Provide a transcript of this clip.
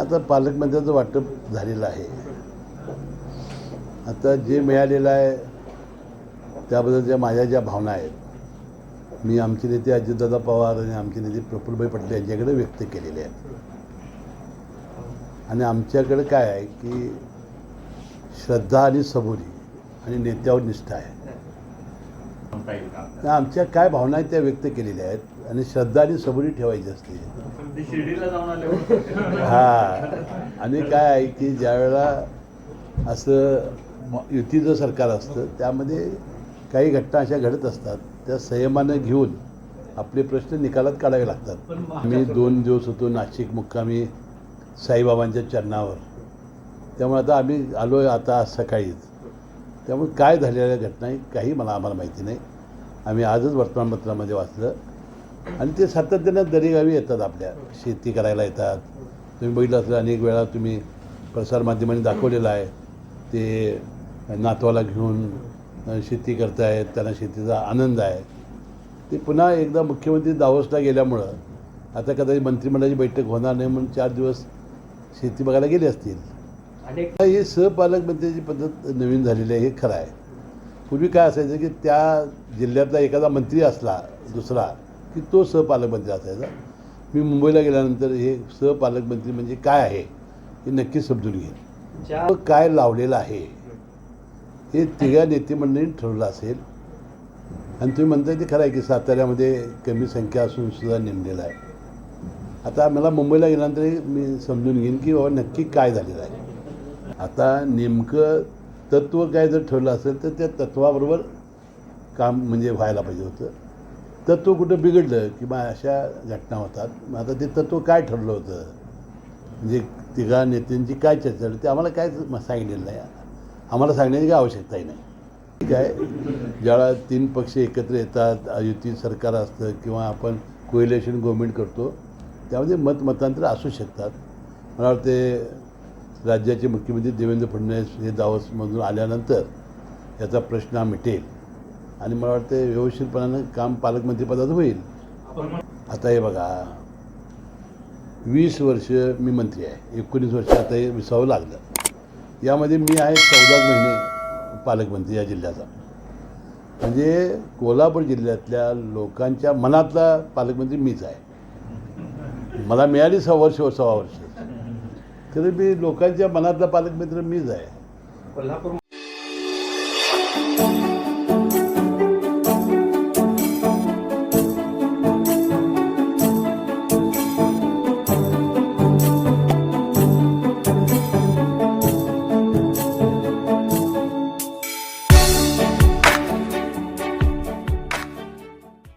आता पालकमंत्र्याचं वाटप झालेलं आहे आता जे मिळालेलं आहे त्याबद्दलच्या माझ्या ज्या भावना आहेत मी आमचे नेते अजितदादा पवार आणि आमचे नेते प्रफुल्लभाई पटेल यांच्याकडे व्यक्त केलेले आहेत. आणि आमच्याकडे काय आहे की श्रद्धा आणि सबुरी आणि नेत्यावर निष्ठा आहे. आमच्या काय भावना आहेत त्या व्यक्त केलेल्या आहेत आणि श्रद्धा आणि सबुरी ठेवायची असते हा. आणि काय आहे की ज्यावेळेला असं युतीचं सरकार असतं त्यामध्ये काही घटना अशा घडत असतात त्या संयमानं घेऊन आपले प्रश्न निकालात काढावे लागतात. मी दोन दिवस होतो नाशिक मुक्कामी साईबाबांच्या चरणावर. त्यामुळे आता आम्ही आलो आहे आता आज सकाळीच. त्यामुळे काय झालेल्या घटना काही मला आम्हाला माहिती नाही. आम्ही आजच वर्तमानपत्रामध्ये वाचलं. आणि ते सातत्यानं दरेगावी येतात आपल्या. शेती करायला येतात. तुम्ही बघितलं असलं अनेक वेळा तुम्ही प्रसारमाध्यमांनी दाखवलेलं आहे. ते नातवाला घेऊन शेती करतायत त्यांना शेतीचा आनंद आहे. ते पुन्हा एकदा मुख्यमंत्री दावोसला गेल्यामुळं आता कदाचित मंत्रिमंडळाची बैठक होणार नाही म्हणून चार दिवस शेती बघायला गेले असतील. अनेक हे सहपालकमंत्र्याची पद्धत नवीन झालेली आहे हे खरं आहे. पूर्वी काय असायचं की त्या जिल्ह्यातला एखादा मंत्री असला दुसरा की तो सहपालकमंत्री असायचा. मी मुंबईला गेल्यानंतर हे सहपालकमंत्री म्हणजे काय आहे हे नक्कीच समजून घेईन. काय लावलेलं आहे हे तिघा नेतेमंडळींनी ठरवलं असेल. आणि तुम्ही म्हणताय ते खरं आहे की साताऱ्यामध्ये कमी संख्या असून सुद्धा नेमलेलं आहे. आता मला मुंबईला गेल्यानंतर मी समजून घेईन की बाबा नक्की काय झालेलं आहे. आता नेमकं तत्त्व काय जर ठरलं असेल तर त्या तत्वाबरोबर काम म्हणजे व्हायला पाहिजे होतं. तत्व कुठं बिघडलं किंवा अशा घटना होतात. मग आता ते तत्व काय ठरलं होतं? म्हणजे तिघा नेत्यांची काय चर्चा झाली? ते आम्हाला काय सांगितलेलं नाही. आम्हाला सांगण्याची काही आवश्यकताही नाही. ठीक आहे. ज्यावेळा तीन पक्ष एकत्र येतात युती सरकार असतं किंवा आपण कोइलेशन गव्हर्मेंट करतो त्यामध्ये मतमतांतर असू शकतात. मला वाटते राज्याचे मुख्यमंत्री देवेंद्र फडणवीस हे दावसमधून आल्यानंतर याचा प्रश्न हा मिटेल. आणि मला वाटतं व्यवस्थितपणानं काम पालकमंत्रीपदाचं होईल. आता हे बघा. वीस वर्ष मी मंत्री आहे. एकोणीस वर्ष आता हे विसावं लागलं. यामध्ये मी आहे चौदाच महिने पालकमंत्री या जिल्ह्याचा. म्हणजे कोल्हापूर जिल्ह्यातल्या लोकांच्या मनातला पालकमंत्री मीच आहे. मला मिळाली सहा वर्ष सव्वा वर्ष. तरी मी लोकांच्या मनातला पालकमंत्री मीच आहे. कोल्हापूर